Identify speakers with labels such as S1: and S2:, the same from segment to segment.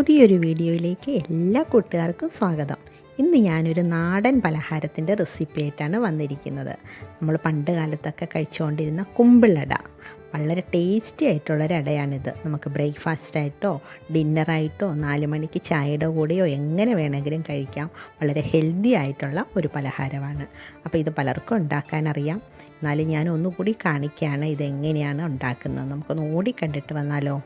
S1: പുതിയൊരു വീഡിയോയിലേക്ക് എല്ലാ കൂട്ടുകാർക്കും സ്വാഗതം. ഇന്ന് ഞാനൊരു നാടൻ പലഹാരത്തിന്റെ റെസിപ്പി ആയിട്ടാണ് വന്നിരിക്കുന്നത്. നമ്മൾ പണ്ട് കാലത്തൊക്കെ കഴിച്ചുകൊണ്ടിരുന്ന കുമ്പിളട. വളരെ ടേസ്റ്റി ആയിട്ടുള്ളൊരടയാണിത് നമുക്ക് ബ്രേക്ക്ഫാസ്റ്റ് ആയിട്ടോ ഡിന്നറായിട്ടോ നാല് മണിക്ക് ചായയുടെ കൂടെയോ എങ്ങനെ വേണമെങ്കിലും കഴിക്കാം. വളരെ ഹെൽത്തി ആയിട്ടുള്ള ഒരു പലഹാരമാണ്. അപ്പോൾ ഇത് പലർക്കും ഉണ്ടാക്കാൻ അറിയാം എന്നാലും ഞാൻ ഒന്നുകൂടി കാണിക്കുകയാണ് ഇതെങ്ങനെയാണ് ഉണ്ടാക്കുന്നത്. നമുക്കൊന്ന് ഓടിക്കണ്ടിട്ട് വന്നാലോ?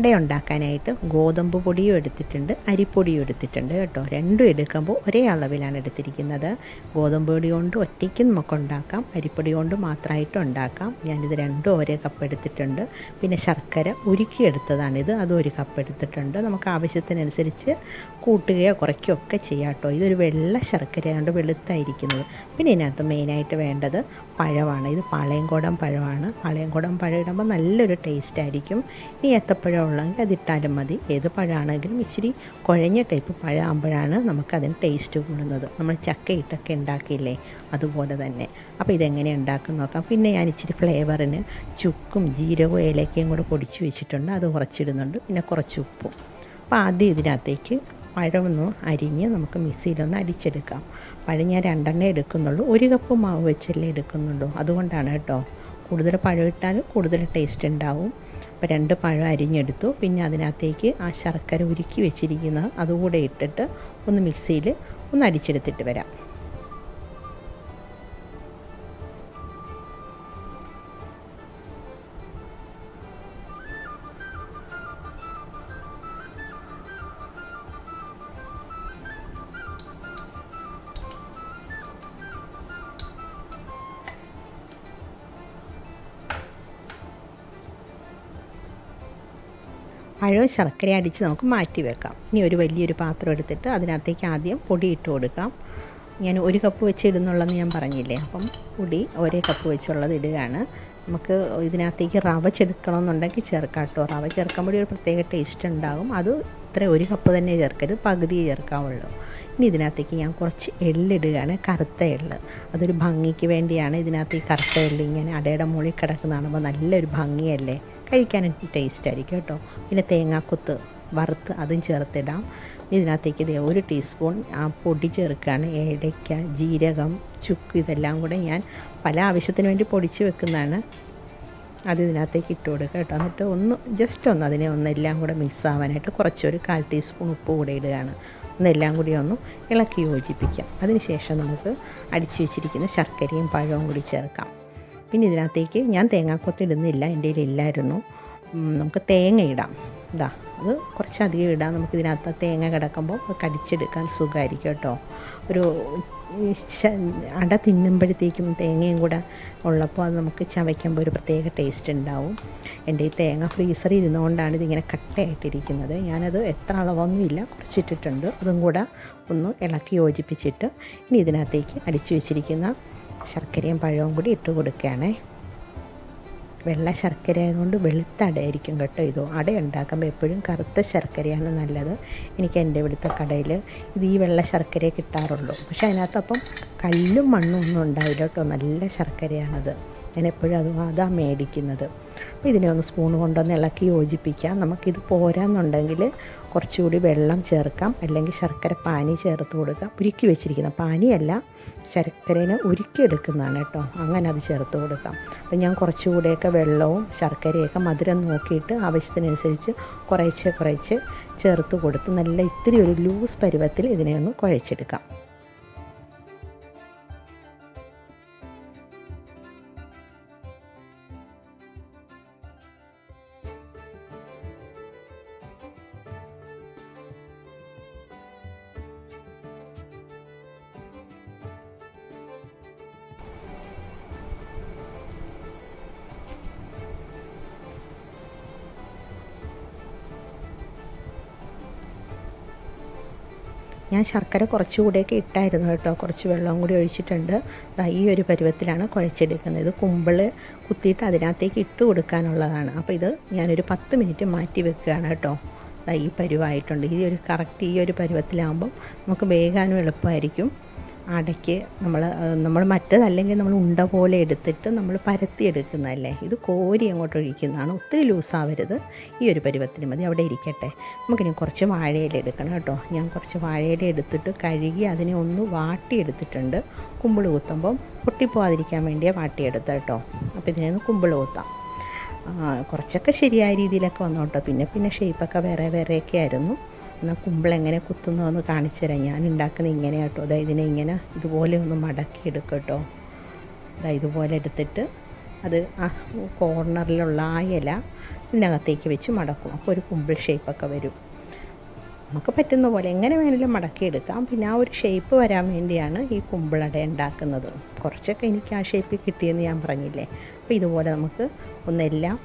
S1: അട ഉണ്ടാക്കാനായിട്ട് ഗോതമ്പ് പൊടിയും എടുത്തിട്ടുണ്ട് അരിപ്പൊടിയും എടുത്തിട്ടുണ്ട് കേട്ടോ. രണ്ടും എടുക്കുമ്പോൾ ഒരേ അളവിലാണ് എടുത്തിരിക്കുന്നത്. ഗോതമ്പ് പൊടി കൊണ്ട് ഒറ്റയ്ക്ക് നമുക്ക് ഉണ്ടാക്കാം അരിപ്പൊടി കൊണ്ട് മാത്രമായിട്ട് ഉണ്ടാക്കാം. ഞാനിത് രണ്ടും ഒരേ കപ്പ് എടുത്തിട്ടുണ്ട്. പിന്നെ ശർക്കര ഉരുക്കിയെടുത്തതാണിത് അതും ഒരു കപ്പ് എടുത്തിട്ടുണ്ട്. നമുക്ക് ആവശ്യത്തിനനുസരിച്ച് കൂട്ടുകയോ കുറയ്ക്കുകയോ ഒക്കെ ചെയ്യാം കേട്ടോ. ഇതൊരു വെള്ള ശർക്കരയാണ്ട് വെളുത്തായിരിക്കുന്നത്. പിന്നെ ഇതിനകത്ത് മെയിനായിട്ട് വേണ്ടത് പഴമാണ്. ഇത് പാളയംകോടൻ പഴമാണ്. പാളയംകോടൻ പഴം ഇടുമ്പോൾ നല്ലൊരു ടേസ്റ്റ് ആയിരിക്കും. ഇനി ഏത്തപ്പഴം ഉള്ളെങ്കിൽ അതിട്ടാലും മതി. ഏത് പഴമാണെങ്കിലും ഇച്ചിരി കുഴഞ്ഞ ടൈപ്പ് പഴമാകുമ്പോഴാണ് നമുക്കതിന് ടേസ്റ്റ് കൂടുന്നത്. നമ്മൾ ചക്കയിട്ടൊക്കെ ഉണ്ടാക്കിയില്ലേ? അതുപോലെ തന്നെ. അപ്പോൾ ഇതെങ്ങനെ ഉണ്ടാക്കും നോക്കാം. പിന്നെ ഞാൻ ഇച്ചിരി ഫ്ലേവറിന് ചുക്കും ജീരകവും ഏലക്കയും കൂടെ പൊടിച്ച് വെച്ചിട്ടുണ്ട്. അത് കുറച്ചിടുന്നുണ്ട്. പിന്നെ കുറച്ച് ഉപ്പും. അപ്പോൾ ആദ്യം ഇതിനകത്തേക്ക് പഴമൊന്ന് അരിഞ്ഞ് നമുക്ക് മിക്സിയിലൊന്ന് അടിച്ചെടുക്കാം. പഴം ഞാൻ രണ്ടെണ്ണം എടുക്കുന്നുള്ളൂ. ഒരു കപ്പ് മാവ് വെച്ചല്ലേ എടുക്കുന്നുള്ളൂ. അതുകൊണ്ടാണ് കേട്ടോ. കൂടുതൽ പഴം ഇട്ടാൽ കൂടുതൽ ടേസ്റ്റ് ഉണ്ടാവും. അപ്പോൾ രണ്ട് പഴം അരിഞ്ഞെടുത്തു. പിന്നെ അതിനകത്തേക്ക് ആ ശർക്കര ഉരുക്കി വെച്ചിരിക്കുന്നത് അതുകൂടെ ഇട്ടിട്ട് ഒന്ന് മിക്സിയിൽ ഒന്ന് അടിച്ചെടുത്തിട്ട് വരാം. പഴവും ശർക്കര അടിച്ച് നമുക്ക് മാറ്റി വെക്കാം. ഇനി ഒരു വലിയൊരു പാത്രം എടുത്തിട്ട് അതിനകത്തേക്ക് ആദ്യം പൊടി ഇട്ട് കൊടുക്കാം. ഞാൻ ഒരു കപ്പ് വെച്ച് ഇടുന്നുള്ളതെന്ന് ഞാൻ പറഞ്ഞില്ലേ അപ്പം പൊടി ഒരേ കപ്പ് വെച്ചുള്ളത് ഇടുകയാണ്. നമുക്ക് ഇതിനകത്തേക്ക് റവ ചേർക്കണമെന്നുണ്ടെങ്കിൽ ചേർക്കാം കേട്ടോ. റവ ചേർക്കുമ്പോൾ ഒരു പ്രത്യേക ടേസ്റ്റ് ഉണ്ടാകും. അത് ഇത്ര ഒരു കപ്പ് തന്നെ ചേർക്കരുത് പകുതി ചേർക്കാവുള്ളൂ. ഇനി ഇതിനകത്തേക്ക് ഞാൻ കുറച്ച് എള്ളിടുകയാണ് കറുത്ത എള്ള്. അതൊരു ഭംഗിക്ക് വേണ്ടിയാണ് ഇതിനകത്ത് ഈ കറുത്ത എള്ള് ഇങ്ങനെ അടയുടെ മുകളിൽ കിടക്കുന്ന കാണുമ്പോൾ നല്ലൊരു ഭംഗിയല്ലേ? കഴിക്കാൻ ടേസ്റ്റ് ആയിരിക്കും കേട്ടോ. പിന്നെ തേങ്ങാക്കൊത്ത് വറുത്ത് അതും ചേർത്തിടാം. ഇതിനകത്തേക്ക് ഇതേ ഒരു ടീസ്പൂൺ ആ പൊടി ചേർക്കുകയാണ്. ഏലയ്ക്ക ജീരകം ചുക്ക് ഇതെല്ലാം കൂടെ ഞാൻ പല ആവശ്യത്തിന് വേണ്ടി പൊടിച്ച് വെക്കുന്നതാണ്. അത് ഇതിനകത്തേക്ക് ഇട്ട് കൊടുക്കുക കേട്ടോ. എന്നിട്ട് ഒന്ന് ജസ്റ്റ് ഒന്ന് അതിനെ ഒന്നെല്ലാം കൂടെ മിക്സ് ആവാനായിട്ട് കുറച്ചൊരു കാൽ ടീസ്പൂൺ ഉപ്പ് കൂടെ ഇടുകയാണ്. ഒന്നെല്ലാം കൂടി ഒന്ന് ഇളക്കി യോജിപ്പിക്കാം. അതിനുശേഷം നമുക്ക് അടിച്ചു വെച്ചിരിക്കുന്ന ശർക്കരയും പഴവും കൂടി ചേർക്കാം. പിന്നെ ഇതിനകത്തേക്ക് ഞാൻ തേങ്ങാക്കൊത്ത് ഇടുന്നില്ല എന്റെ ഇല്ലായിരുന്നു നമുക്ക് തേങ്ങ ഇടാം. ഇതാ അത് കുറച്ചധികം ഇടാം. നമുക്ക് ഇതിനകത്ത് തേങ്ങ കിടക്കുമ്പോൾ കടിച്ചെടുക്കാൻ സുഖമായിരിക്കും കേട്ടോ. ഒരു അട തിന്നുമ്പോഴത്തേക്കും തേങ്ങയും കൂടെ ഉള്ളപ്പോൾ അത് നമുക്ക് ചവയ്ക്കുമ്പോൾ ഒരു പ്രത്യേക ടേസ്റ്റ് ഉണ്ടാവും. എന്റെ ഈ തേങ്ങ ഫ്രീസറിൽ ഇരുന്നുകൊണ്ടാണ് ഇതിങ്ങനെ കട്ടയായിട്ടിരിക്കുന്നത്. ഞാനത് എത്ര അളവൊന്നുമില്ല കുറച്ചിട്ടിട്ടുണ്ട്. അതും കൂടെ ഒന്ന് ഇളക്കി യോജിപ്പിച്ചിട്ട് ഇനി ഇതിനകത്തേക്ക് അടിച്ചു വെച്ചിരിക്കുന്ന ശർക്കരയും പഴവും കൂടി ഇട്ട് കൊടുക്കുകയാണേ. വെള്ള ശർക്കര ആയതുകൊണ്ട് വെളുത്ത അടയായിരിക്കും കേട്ടോ ഇതോ. അട ഉണ്ടാക്കുമ്പോൾ എപ്പോഴും കറുത്ത ശർക്കരയാണ് നല്ലത്. എനിക്ക് എന്റെ ഇവിടുത്തെ കടയിൽ ഇത് ഈ വെള്ള ശർക്കരയെ കിട്ടാറുള്ളൂ. പക്ഷേ അതിനകത്തപ്പം കല്ലും മണ്ണും ഒന്നും ഉണ്ടാവില്ല കേട്ടോ. നല്ല ശർക്കരയാണത്. ഞാൻ എപ്പോഴും അത് അതാണ് മേടിക്കുന്നത്. അപ്പോൾ ഇതിനെ ഒന്ന് സ്പൂൺ കൊണ്ടൊന്ന് ഇളക്കി യോജിപ്പിക്കാം. നമുക്കിത് പോരാന്നുണ്ടെങ്കിൽ കുറച്ചുകൂടി വെള്ളം ചേർക്കാം. അല്ലെങ്കിൽ ശർക്കര പാനി ചേർത്ത് കൊടുക്കാം. ഉരുക്കി വെച്ചിരിക്കുന്ന പാനിയല്ല ശർക്കരേനെ ഉരുക്കിയെടുക്കുന്നതാണ് കേട്ടോ. അങ്ങനെ അത് ചേർത്ത് കൊടുക്കാം. അപ്പോൾ ഞാൻ കുറച്ചുകൂടെയൊക്കെ വെള്ളവും ശർക്കരയൊക്കെ മധുരം നോക്കിയിട്ട് ആവശ്യത്തിനനുസരിച്ച് കുറേശ്ശെ കുറേശ്ശെ ചേർത്ത് കൊടുത്ത് നല്ല ഇത്തിരി ഒരു ലൂസ് പരുവത്തിൽ ഇതിനെ ഒന്ന് കുഴച്ചെടുക്കാം. ഞാൻ ശർക്കര കുറച്ചുകൂടെയൊക്കെ ഇട്ടായിരുന്നു കേട്ടോ. കുറച്ച് വെള്ളവും കൂടി ഒഴിച്ചിട്ടുണ്ട്. ഈ ഒരു പരുവത്തിലാണ് കുഴച്ചെടുക്കുന്നത്. ഇത് കുമ്പിൾ കുത്തിയിട്ട് അതിനകത്തേക്ക് ഇട്ട് കൊടുക്കാനുള്ളതാണ്. അപ്പോൾ ഇത് ഞാനൊരു പത്ത് മിനിറ്റ് മാറ്റി വെക്കുകയാണ് കേട്ടോ. ഈ പരുവായിട്ടുണ്ട്. ഈ ഒരു കറക്റ്റ് ഈ ഒരു പരുവത്തിലാകുമ്പം നമുക്ക് വേഗാനും എളുപ്പമായിരിക്കും. അടയ്ക്ക് നമ്മൾ നമ്മൾ മറ്റേതല്ലെങ്കിൽ നമ്മൾ ഉണ്ട പോലെ എടുത്തിട്ട് നമ്മൾ പരത്തി എടുക്കുന്നതല്ലേ? ഇത് കോരി അങ്ങോട്ട് ഒഴിക്കുന്നതാണ്. ഒത്തിരി ലൂസാവരുത് ഈ ഒരു പരുവത്തിന് മതി. അവിടെ ഇരിക്കട്ടെ. നമുക്കിനി കുറച്ച് വാഴയില എടുക്കണം കേട്ടോ. ഞാൻ കുറച്ച് വാഴയില എടുത്തിട്ട് കഴുകി അതിനെ ഒന്ന് വാട്ടിയെടുത്തിട്ടുണ്ട് കുമ്പിൾ കുത്തുമ്പം പൊട്ടിപ്പോവാതിരിക്കാൻ വേണ്ടിയാണ് വാട്ടിയെടുത്തത് കേട്ടോ. അപ്പോൾ ഇതിനെ ഒന്ന് കുമ്പിൾ കുത്താം കുറച്ചൊക്കെ ശരിയായ രീതിയിലൊക്കെ വന്നോട്ടോ. പിന്നെ പിന്നെ ഷേപ്പൊക്കെ വേറെ വേറെയൊക്കെ ആയിരുന്നു. എന്നാൽ കുമ്പിൾ എങ്ങനെ കുത്തുന്നു എന്ന് കാണിച്ചു തരാം. ഞാൻ ഉണ്ടാക്കുന്നത് ഇങ്ങനെ കേട്ടോ. അതായത് ഇതിനെ ഇങ്ങനെ ഇതുപോലെ ഒന്ന് മടക്കി എടുക്കും കേട്ടോ. അതായത് ഇതുപോലെ എടുത്തിട്ട് അത് ആ കോർണറിലുള്ള ആ ഇല ഇതിനകത്തേക്ക് വെച്ച് മടക്കും. അപ്പോൾ ഒരു കുമ്പിൾ ഷേപ്പൊക്കെ വരും. നമുക്ക് പറ്റുന്ന പോലെ എങ്ങനെ വേണമെങ്കിലും മടക്കിയെടുക്കാം പിന്നെ ആ ഒരു ഷേപ്പ് വരാൻ വേണ്ടിയാണ് ഈ കുമ്പിളട ഉണ്ടാക്കുന്നത്. കുറച്ചൊക്കെ എനിക്ക് ആ ഷേപ്പ് കിട്ടിയെന്ന് ഞാൻ പറഞ്ഞില്ലേ. അപ്പോൾ ഇതുപോലെ നമുക്ക് ഒന്നെല്ലാം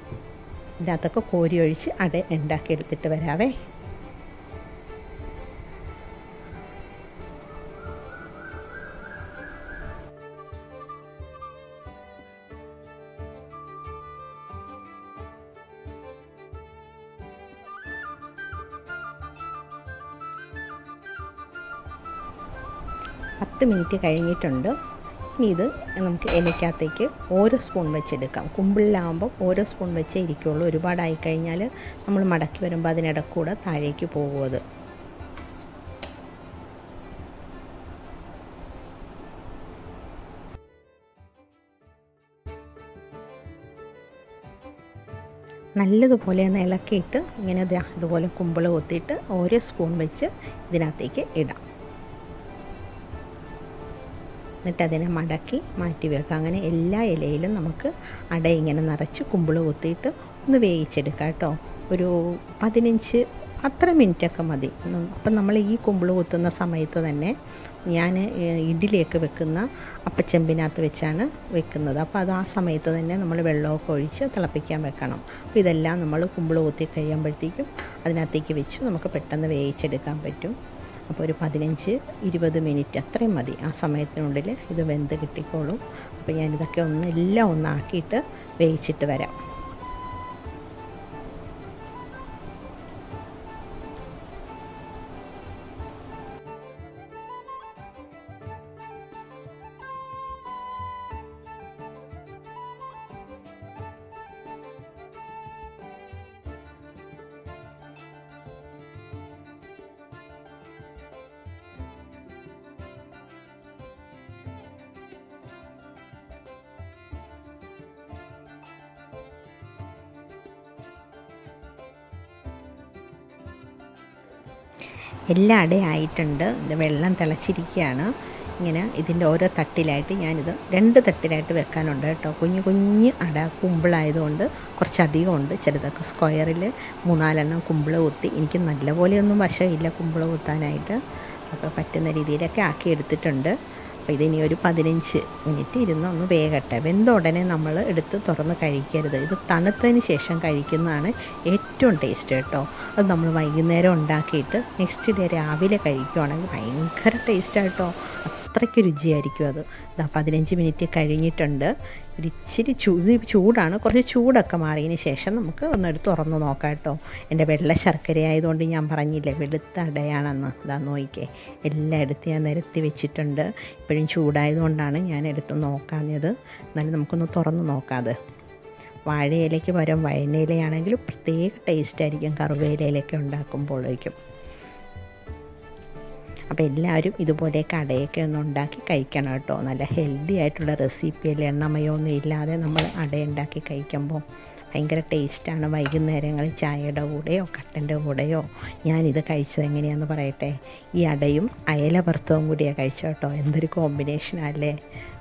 S1: ഇതിനകത്തൊക്കെ കോരി ഒഴിച്ച് അട ഉണ്ടാക്കിയെടുത്തിട്ട് വരാവേ. പത്ത് മിനിറ്റ് കഴിഞ്ഞിട്ടുണ്ട്. ഇനി ഇത് നമുക്ക് ഇലയ്ക്കകത്തേക്ക് ഓരോ സ്പൂൺ വെച്ചെടുക്കാം. കുമ്പിളിലാകുമ്പോൾ ഓരോ സ്പൂൺ വെച്ചേ ഇരിക്കുകയുള്ളൂ ഒരുപാടായി കഴിഞ്ഞാൽ നമ്മൾ മടക്കി വരുമ്പോൾ അതിനിടക്കൂടെ താഴേക്ക് പോകുമത് നല്ലതുപോലെ ഒന്ന് ഇളക്കിയിട്ട് ഇങ്ങനെ ഇതുപോലെ കുമ്പിൾ കൊത്തിയിട്ട് ഓരോ സ്പൂൺ വെച്ച് ഇതിനകത്തേക്ക് ഇടാം. എന്നിട്ട് അതിനെ മടക്കി മാറ്റി വെക്കാം അങ്ങനെ എല്ലാ ഇലയിലും നമുക്ക് അട ഇങ്ങനെ നിറച്ച് കുമ്പിൾ കുത്തിയിട്ട് ഒന്ന് വേവിച്ചെടുക്കാം കേട്ടോ. ഒരു പതിനഞ്ച് അത്ര മിനിറ്റൊക്കെ മതി. അപ്പം നമ്മൾ ഈ കുമ്പിൾ കുത്തുന്ന സമയത്ത് തന്നെ ഞാൻ ഇഡ്ഡലിയൊക്കെ വെക്കുന്ന അപ്പച്ചെമ്പിനകത്ത് വെച്ചാണ് വെക്കുന്നത്. അപ്പോൾ അത് ആ സമയത്ത് തന്നെ നമ്മൾ വെള്ളമൊക്കെ ഒഴിച്ച് തിളപ്പിക്കാൻ വെക്കണം. അപ്പോൾ ഇതെല്ലാം നമ്മൾ കുമ്പിൾ കുത്തി കഴിയുമ്പോഴത്തേക്കും അതിനകത്തേക്ക് വെച്ച് നമുക്ക് പെട്ടെന്ന് വേവിച്ചെടുക്കാൻ പറ്റും. അപ്പോൾ ഒരു പതിനഞ്ച് ഇരുപത് മിനിറ്റ് അത്രയും മതി. ആ സമയത്തിനുള്ളിൽ ഇത് വെന്ത് കിട്ടിക്കോളും. അപ്പോൾ ഞാനിതൊക്കെ ഒന്ന് എല്ലാം ഒന്നാക്കിയിട്ട് വേവിച്ചിട്ട് വരാം. എല്ലാം അടയായിട്ടുണ്ട് ഇത് വെള്ളം തിളച്ചിരിക്കുകയാണ്. ഇങ്ങനെ ഇതിന്റെ ഓരോ തട്ടിലായിട്ട് ഞാനിത് രണ്ട് തട്ടിലായിട്ട് വെക്കാനുണ്ട് കേട്ടോ. കുഞ്ഞു കുഞ്ഞ് അട കുമ്പിളായതുകൊണ്ട് കുറച്ചധികം ഉണ്ട്. ചിലതൊക്കെ സ്ക്വയറിൽ മൂന്നാലെണ്ണം കുമ്പിൾ കുത്തി. എനിക്ക് നല്ലപോലെയൊന്നും വശമില്ല കുമ്പിൾ കുത്താനായിട്ട്. അപ്പോൾ പറ്റുന്ന രീതിയിലൊക്കെ ആക്കി എടുത്തിട്ടുണ്ട്. അപ്പോൾ ഇതിനി ഒരു പതിനഞ്ച് മിനിറ്റ് ഇരുന്ന് ഒന്ന് വേകട്ടെ. വെന്ത ഉടനെ നമ്മൾ എടുത്ത് തുറന്ന് കഴിക്കരുത്. ഇത് തണുത്തതിന് ശേഷം കഴിക്കുന്നതാണ് ഏറ്റവും ടേസ്റ്റ് കേട്ടോ. അത് നമ്മൾ വൈകുന്നേരം ഉണ്ടാക്കിയിട്ട് നെക്സ്റ്റ് ഡേ രാവിലെ കഴിക്കുകയാണെങ്കിൽ ഭയങ്കര ടേസ്റ്റായിട്ടോ അത്രയ്ക്ക് രുചിയായിരിക്കും അത്. ഇതാ പതിനഞ്ച് മിനിറ്റ് കഴിഞ്ഞിട്ടുണ്ട്. ഒരു ഇച്ചിരി ചൂട് ചൂടാണ്. കുറച്ച് ചൂടൊക്കെ മാറിയതിന് ശേഷം നമുക്ക് ഒന്നെടുത്ത് തുറന്ന് നോക്കാം കേട്ടോ. എന്റെ വെള്ള ശർക്കര ആയതുകൊണ്ട് ഞാൻ പറഞ്ഞില്ലേ വെളുത്ത അടയാണെന്ന് ഇതാ നോക്കിക്കേ എല്ലാം എടുത്ത് ഞാൻ നിരത്തി വെച്ചിട്ടുണ്ട്. ഇപ്പോഴും ചൂടായതുകൊണ്ടാണ് ഞാൻ എടുത്ത് നോക്കാഞ്ഞത്. എന്നാലും നമുക്കൊന്ന് തുറന്ന് നോക്കാതെ വാഴയിലയ്ക്ക് പകരം വഴനയിലയാണെങ്കിൽ പ്രത്യേക ടേസ്റ്റായിരിക്കും കറുവേലയിലൊക്കെ ഉണ്ടാക്കുമ്പോഴേക്കും. അപ്പോൾ എല്ലാവരും ഇതുപോലെ കടയൊക്കെ ഒന്ന് ഉണ്ടാക്കി കഴിക്കണം കേട്ടോ. നല്ല ഹെൽത്തി ആയിട്ടുള്ള റെസിപ്പിയിൽ എണ്ണമയൊന്നും ഇല്ലാതെ നമ്മൾ അട ഉണ്ടാക്കി കഴിക്കുമ്പോൾ ഭയങ്കര ടേസ്റ്റാണ് വൈകുന്നേരങ്ങളിൽ ചായയുടെ കൂടെയോ കട്ടന്റെ കൂടെയോ ഞാനിത് കഴിച്ചത് എങ്ങനെയാണെന്ന് പറയട്ടെ? ഈ അടയും അയല വറുത്തവും കൂടിയാണ് കഴിച്ചോട്ടോ എന്തൊരു കോമ്പിനേഷനല്ലേ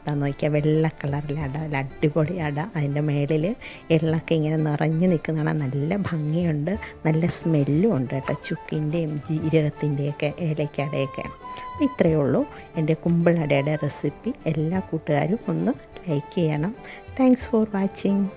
S1: ഇതാ നോക്കിയാൽ വെള്ള കളറിലെ അട നല്ല അടിപൊളി അട. അതിന്റെ മേളിൽ എള്ളൊക്കെ ഇങ്ങനെ നിറഞ്ഞു നിൽക്കുന്നതാണ്. നല്ല ഭംഗിയുണ്ട്. നല്ല സ്മെല്ലും ഉണ്ട് കേട്ടോ. ചുക്കിന്റെയും ജീരകത്തിന്റെയൊക്കെ ഏലക്കടയൊക്കെ അപ്പോൾ ഇത്രയേ ഉള്ളൂ. എന്റെ കുമ്പിളടയുടെ റെസിപ്പി. എല്ലാ കൂട്ടുകാരും ഒന്ന് ലൈക്ക് ചെയ്യണം. Thanks for watching